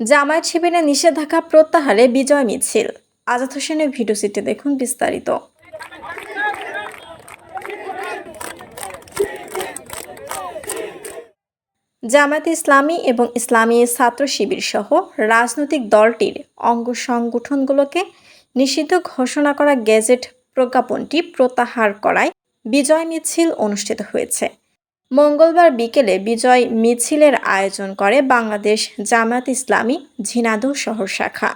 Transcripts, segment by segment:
জামায়াত শিবিরে নিষেধাজ্ঞা প্রত্যাহারে বিজয় মিছিল। আজাদ হোসেনের ভিডিওচিত্রে দেখুন বিস্তারিত। জামায়াত ইসলামী এবং ইসলামী ছাত্র শিবির সহ রাজনৈতিক দলটির অঙ্গ সংগঠনগুলোকে নিষিদ্ধ ঘোষণা করা গেজেট প্রজ্ঞাপনটি প্রত্যাহার করায় বিজয় মিছিল অনুষ্ঠিত হয়েছে। মঙ্গলবার বিকেলে বিজয় মিছিলের আয়োজন করে বাংলাদেশ জামায়াত ইসলামী ঝিনাদহ শহর শাখা।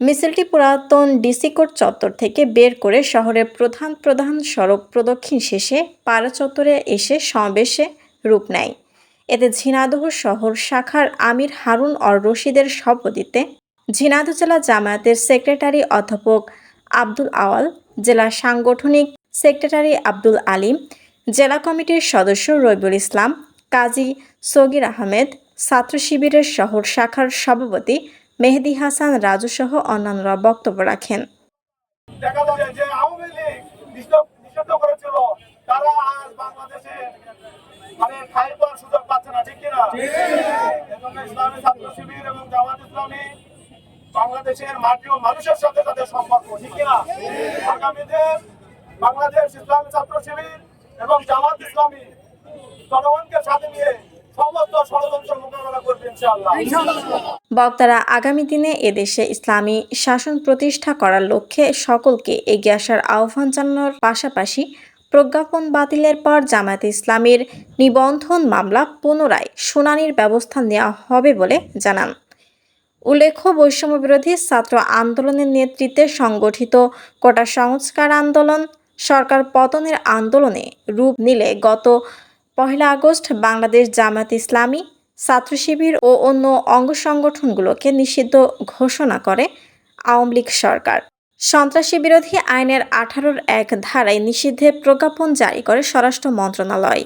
মিছিলটি পুরাতন ডিসি কোর্ট চত্বর থেকে বের করে শহরের প্রধান প্রধান সড়ক প্রদক্ষিণ শেষে পাড়া চত্বরে এসে সমাবেশে রূপ নেয়। এতে ঝিনাদহ শহর শাখার আমির হারুন অর রশিদের সভাপতিত্বে ঝিনাদহ জেলা জামায়াতের সেক্রেটারি অধ্যাপক আব্দুল আওয়াল, জেলা সাংগঠনিক সেক্রেটারি আব্দুল আলিম জেলা কমিটির সদস্য রবিউল ইসলাম কাজী সগির আহমেদ ছাত্র শিবিরের শহর শাখার সভাপতি মেহেদি হাসান রাজু সহ অন্যান্যরা বক্তব্য রাখেন। দেখা যাচ্ছে যে আওয়ামী লীগ নিষিদ্ধ নিষিদ্ধ করেছিল। তারা আজ বাংলাদেশে মানে ঠাই পাওয়ার সুযোগ পাচ্ছে না ঠিক কিনা? এজন্য ইসলামী ছাত্র শিবির এবং জামাত ইসলামী বাংলাদেশের মাটি ও মানুষের সাথে তাদের সম্পর্ক ঠিক কিনা? আগামীতে বাংলাদেশ ইসলামী ছাত্র শিবির এবং জামাত ইসলামী জনগণকে সাথে নিয়ে বক্তারা, আগামী দিনে এদেশে ইসলামী শাসন প্রতিষ্ঠা করার লক্ষ্যে সকলকে এগিয়ে আসার আহ্বান জানানোর পাশাপাশি প্রজ্ঞাপন বাতিলের পর জামায়াতে ইসলামীর নিবন্ধন মামলা পুনরায় শুনানির ব্যবস্থা নেওয়া হবে বলে জানান। উল্লেখ্য বৈষম্য বিরোধী ছাত্র আন্দোলনের নেতৃত্বে সংগঠিত কোটা সংস্কার আন্দোলন সরকার পতনের আন্দোলনে রূপ নিলে গত পহেলা আগস্ট বাংলাদেশ জামাত ইসলামী, ছাত্র শিবির ও অন্য অঙ্গ সংগঠনগুলোকে নিষিদ্ধ ঘোষণা করে আওয়ামী লীগ সরকার। সন্ত্রাসী বিরোধী আইনের আঠারোর এক ধারায় নিষিদ্ধে প্রজ্ঞাপন জারি করে স্বরাষ্ট্র মন্ত্রণালয়।